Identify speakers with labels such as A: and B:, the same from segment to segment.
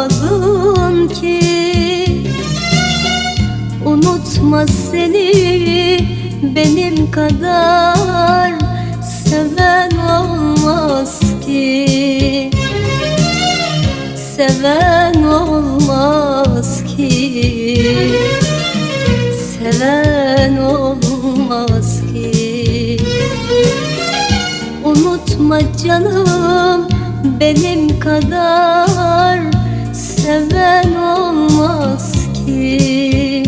A: unutamadım ki. Unutma seni benim kadar Seven olmaz ki. Seven olmaz ki. Seven olmaz ki. Unutma canım benim kadar seven olmaz ki.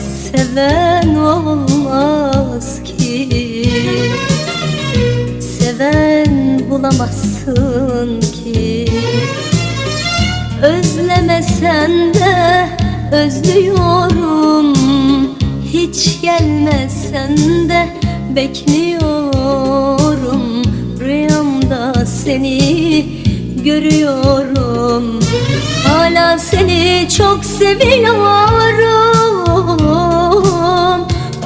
A: Seven olmaz ki. Seven bulamazsın ki. Özlemesen de özlüyorum. Hiç gelmesen de bekliyorum seni görüyorum. Hala seni çok seviyorum.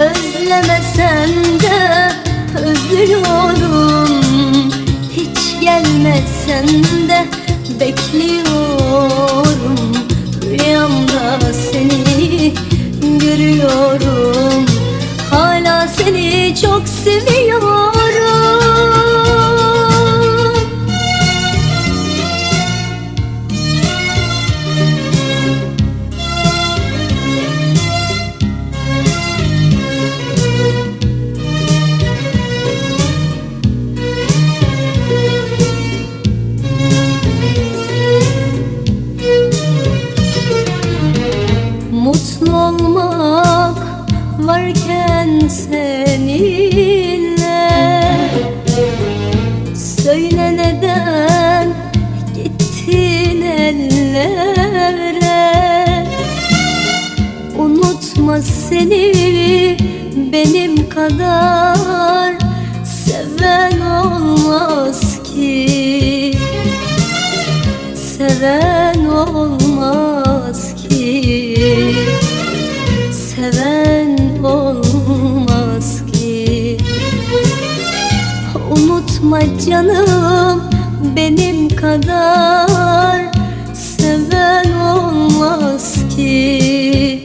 A: Özlemesen de özlüyorum. Hiç gelmesen de bekliyorum. Rüyamda seni görüyorum. Hala seni çok seviyorum varken seninle. Söyle neden gittin ellere? Unutma seni benim kadar seven olmaz ki. Seven olmaz Unutma canım benim kadar. Seven olmaz ki.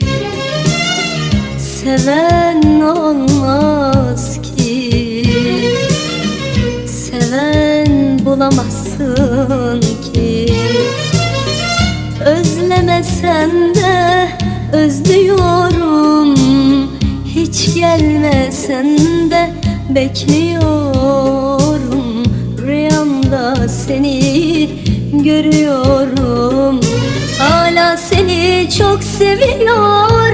A: Seven olmaz ki. Seven bulamazsın ki. Özlemesen de özlüyorum. Hiç gelmesen de bekliyorum. Rüyamda seni görüyorum. Hala seni çok seviyorum.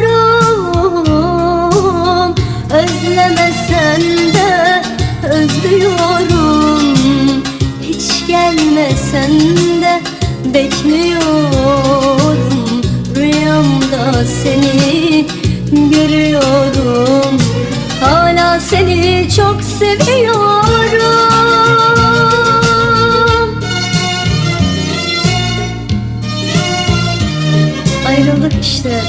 A: Özlemesen de özlüyorum. Hiç gelmesen de bekliyorum seviyorum. Ayrılık işte.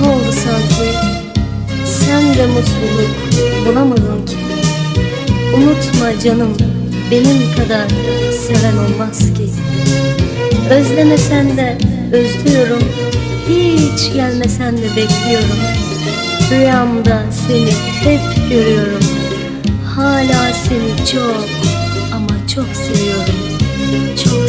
A: Ne oldu sanki? Sen de mutluluk bulamadın ki. Unutma canım benim kadar seven olmaz ki. Özlemesen de özlüyorum Hiç gelmesen de bekliyorum. Rüyamda seni hep görüyorum Hala seni çok ama çok seviyorum. Çok